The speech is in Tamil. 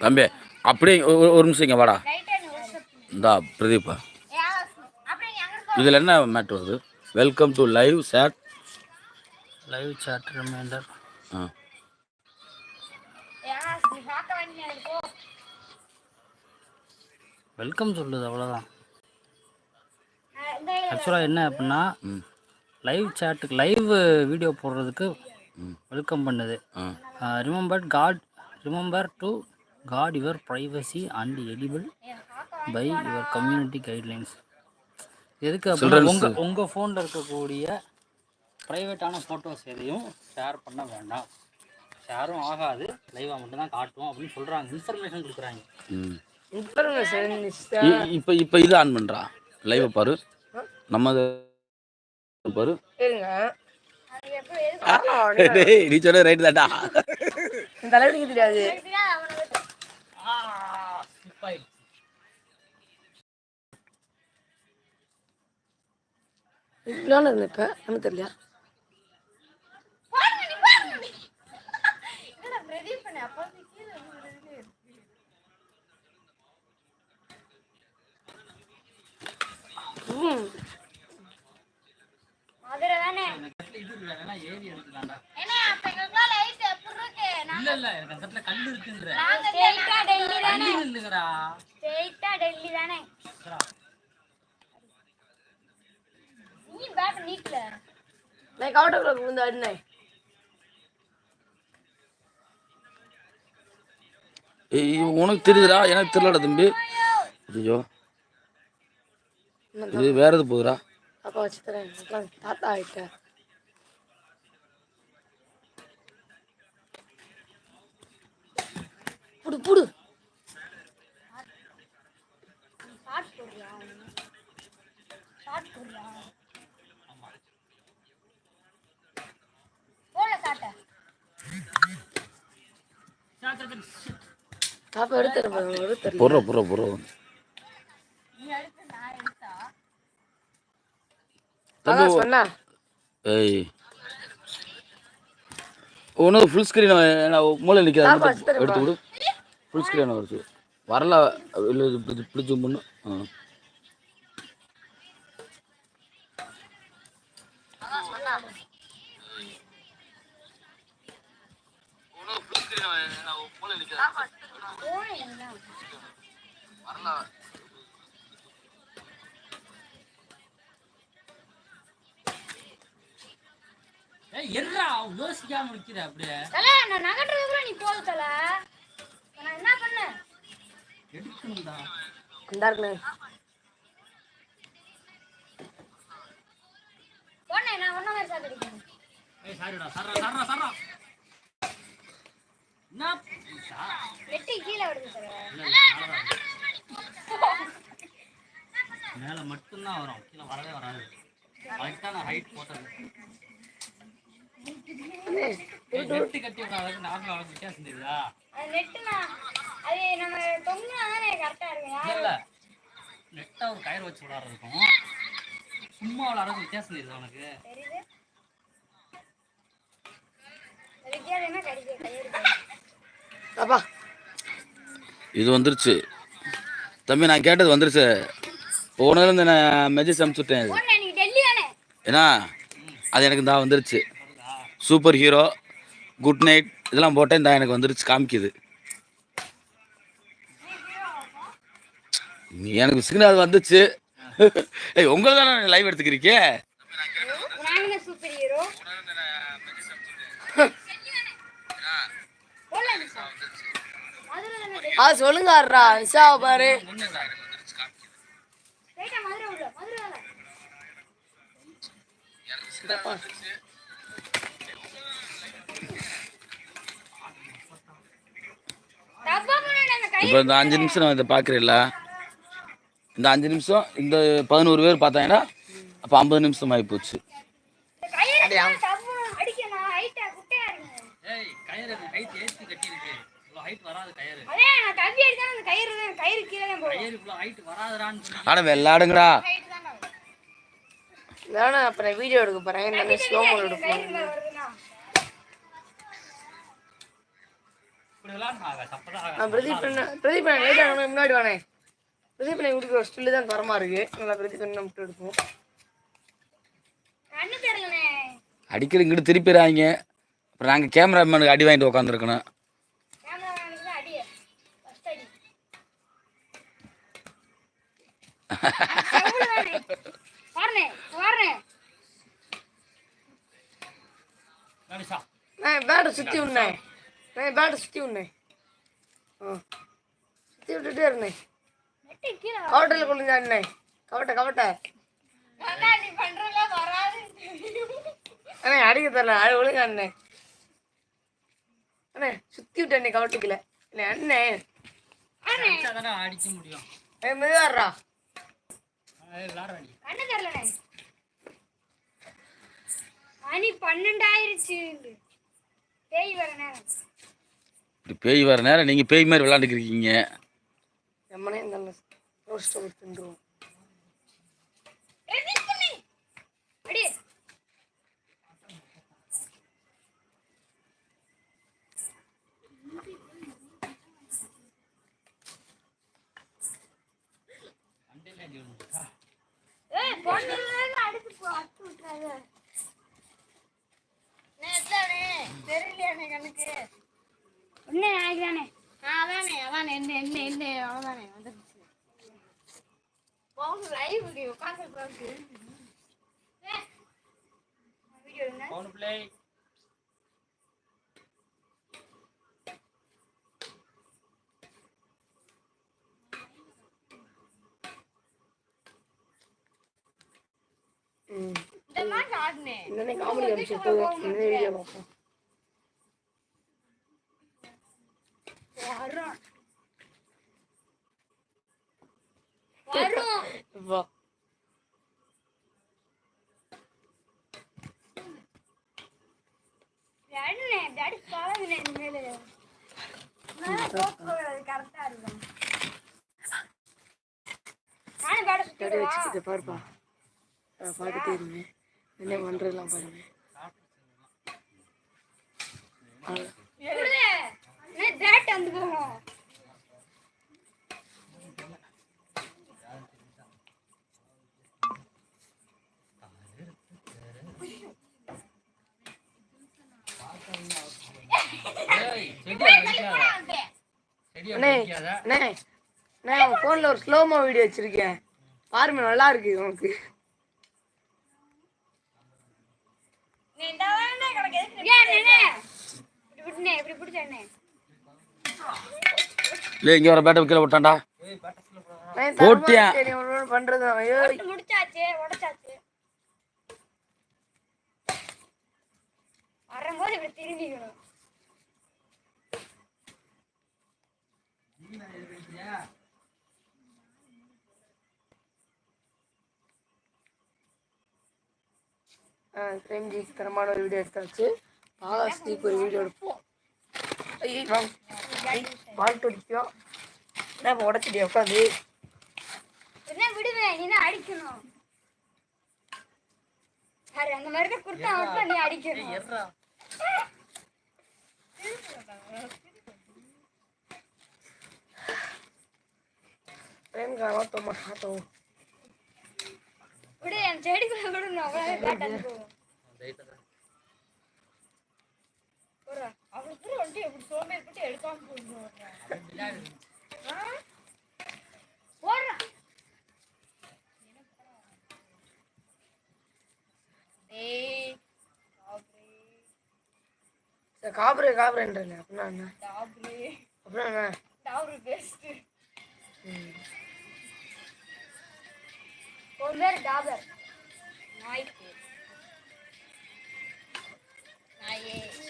தம்பி அப்படியே ஒரு ஒரு நிமிஷம் இங்கே வாடா. இந்தா பிரதீப்பா இதில் என்ன மேட்ரு வருது? Welcome to live chat live chat reminder ah. Welcome சொல்லுது அவ்வளோதான் ஆக்சுவலாக என்ன அப்படின்னா லைவ் சாட்டுக்கு லைவ் வீடியோ போடுறதுக்கு ம். வெல்கம் பண்ணுது. Remember god remember to god your privacy and edible by your community guidelines எதுக்கு அப்படின்னா உங்கள் உங்கள் ஃபோனில் இருக்கக்கூடிய ப்ரைவேட்டான ஃபோட்டோஸ் எதையும் ஷேர் பண்ண வேண்டாம். ஷேரும் ஆகாது. லைவாக மட்டும்தான் காட்டுவோம் அப்படின்னு சொல்கிறாங்க இன்ஃபர்மேஷன் கொடுக்குறாங்க. ம். இன்ஃபர்மேஷன் இப்போ இப்போ இது ஆன் பண்ணுறா லைவை பாரு. நம்ம பாரு. நீ சொன்ன ரைட் தான்டா. இந்த தலைவலிக்கு தெரியாது. இருந்தேன் இப்போ. என்ன தெரியல. ம் ஏறி எடுத்துக்கலாம்டா இல்லை இல்லை எனக்கு அந்த இடத்துல கல் இருக்குன்ற தள்ளி நில்லுங்கடா நான் கவுண்டர் வந்து அடினேன். ஏய், உனக்கு தெரியுதுடா எனக்கு தெரியலடா தம்பி. ஐயோ. இது வேற எது போகுதுடா? அப்பா வச்சு தரேன் தாத்தா ஆயிட்டேன் புடு புடு. தாப்பா எடுத்துருப்பேன் எடுத்துரு பொற பொற பொற அதான் சொன்னா ஏய். உனக்கு ஃபுல் ஸ்க்ரீன் மூளை நிற்காத எடுத்து விடு ஃபுல் ஸ்க்ரீன் வருது வரல இல்லை இப்படி ஜூம் பண்ணு? ஆ எர்ரா யோசிக்காம நிக்கிற அப்படியே. நான் நகட்டுறதுக்குள்ள நீ போது தல. நான் என்ன பண்ணேன்? எடுக்கணும்டா. இந்த நான் ஒன்ன மாதிரி சாப்பிடுறேன் ஏய் சாரிடா சர்றா சர்றா சர்றா என்ன சா- வெட்டி கீழே இருக்கு. மேல மட்டும்தான் வரும். கீழே வரவே வராது. அதுக்கு தான் நான் ஹைட் போட்டது. நெட்டு கட்டி விடாத நார்மல் அளவுக்கு வித்தியாசம் தெரியுதா? நெட்டுனா அது நம்ம தொங்குனா தானே கரெக்டா இருக்கும் இல்ல நெட்டா ஒரு கயிறு வச்சு விளாடுறதுக்கும் சும்மா விளாடுறதுக்கு வித்தியாசம் தெரியுதா உனக்கு? தெரியுது. வித்தியாசமா கடிக்க கயிறு அப்பா. இது வந்துருச்சு. தம்பி நான் கேட்டது வந்துருச்சு. போனதுலேருந்து நான் மெசேஜ் அனுப்பிச்சுட்டேன் தானே ஏன்னா அது எனக்கு தான் வந்துருச்சு. சூப்பர் ஹீரோ குட் நைட் இதெல்லாம் போட்டேன் இந்த எனக்கு வந்துருச்சு காமிக்குது. நீ எனக்கு சிக்னல் வந்துச்சு. ஏய் உங்களை தானே லைவ் எடுத்துக்கிறீங்க நாங்க சூப்பர் ஹீரோ போடலாம் சார் மதுரை தானே ஆ சொல்லுங்க ஆடுறா நிஷாவை பாரு ரைட்டா மதுரை உள்ள மதுரை தானே ஆ போனேன் அந்த பாரு. இப்போ இந்த அஞ்சு நிமிஷம் நான் இதை பார்க்குறேன்ல. இந்த அஞ்சு நிமிஷம் இந்த பதினோரு பேர் பார்த்தாங்கன்னா அப்போ ஐம்பது நிமிஷம் ஆகி போச்சு கயிறு டப்பு அடிக்கணும் ஹைட்டா குட்டையா இருக்கு ஏய் கயிறு ஹைட் ஏற்றி கட்டியிருக்கு இவ்வளோ ஹைட் வராது கயிறு அதே நான் தம்பி அடிச்சா அந்த கயிறு தான் கயிறு கீழே தான் போகும் கயிறு இவ்வளோ ஹைட் வராதுடான்னு சொல்லி ஆனால் வெள்ளாடுங்கடா ஹைட் தான் ஆகும். வேணாம் அப்புறம் வீடியோ எடுக்க போறேன் நான் ஸ்லோ மோட் எடுப்பேன் கயிறு. மேல வருதுன்னா இப்படி விளாட்ணும் ஆகாது அப்பதான் நான் பிரதீப் பிரதீப் லைட்டாக நம்ம முன்னாடி வானே பிரதீப் கொடுக்குற ஒரு ஸ்டில்லு தான் தரமா இருக்கு. நல்லா பிரதீப் அண்ணா மட்டும் எடுப்போம். அடிக்கடி இங்கிட்டு திருப்பிடுறாங்க. அப்புறம் நாங்கள் கேமராமேனுக்கு அடி வாங்கிட்டு உட்காந்துருக்கணும் கேமராமேனுக்கு தான் அடி ஃபர்ஸ்ட் அடி வாரணே வாரணே கணேஷா நான் பேட்டை சுற்றி விட்னேன் நான் பேட்டை சுற்றி விட்னேன் ஆ. சுற்றி விட்டுட்டே இருந்தேன் கவட்டையில் கொள்ளுஞ்சாண்ணே கவட்டை கவட்டை. அண்ணா அண்ணே அடிக்க தரல. அது ஒழுங்க அண்ணே. அண்ணே கவட்டுக்குள்ள. இல்லை அண்ணே. அடிச்சா தானே அடிக்க முடியும். மெதுவாடுறா ஏய், விளாடுறா நீ கண்ணு தெரியலண்ணே மணி பன்னெண்டாயிருச்சு பேய் வர நேரம். இப்படி பேய் வர நேரம் நீங்கள் பேய் மாதிரி விளாண்டுக்கிருக்கீங்க எம்மனே இந்த ரோஸ்ட்டை கொடுத்துருவோம் தெரியலையானே கண்ணுக்கு. என்ன நினைக்கிறானே அதானே அதானே என்ன என்ன என்ன அவ்வளோதானே வந்துருச்சு. போங்க லைவ் வீடியோ உட்காந்து வீடியோ என்ன? பவுன் பிள்ளை ம் இந்த இந்த காமெடி காமிச்சு போதும் இந்த வீடியோ பார்ப்போம் வரும் வரும் வா டாடி கரெக்டா இருக்கும் பேட டேடி வச்சுட்டு பாருப்பா நான் பார்த்துட்டே இருந்தேன் என்ன பண்ணுறதுலாம் பாருங்க. ஃபோனில் ஒரு ஸ்லோமோ வீடியோ வச்சிருக்கேன். பாருங்க நல்லா இருக்கு உனக்கு ஏன் அண்ணே இப்படி பிடிச்சனே இப்படி பிடிச்சனே இல்லை இங்கே வர பேட்டை கீழே விட்டான்டா போட்டியா? ஐயோ முடிச்சாச்சு உடைச்சாச்சு. வரும்போது இப்படி திரும்பிக்கணும். பிரேம்ஜிக்கு தரமான ஒரு வீடியோ எடுத்தாச்சு. பாகாஸ்டிக்கு ஒரு வீடியோ எடுப்போம். வாழ்த்து என்ன இப்போ உடச்சிட்டியா? உட்காந்து. என்ன விடுவேன் நீ தான் அடிக்கணும்? சரி அந்த மாதிரி தான் குடுத்தா மட்டும் நீ அடிக்கணும். எர்ரா. பிரேம்காரமா தோமா என் செடிக்குள்ள விடு நான் அவ்வளவு பேட் அடிச்சு போகும் அவளுக்கு வந்து எப்படி சோம்பேறிப்பட்டு எடுக்காம போடுறேன் போடுறேன் ஏய் காபரே. காபரேன்றேன். அப்படின்னா என்ன? டாப்ரி அப்படின்னா என்ன? டாப்ரி பெஸ்ட் ஒரு பேர் Dabur. Like it. Like it.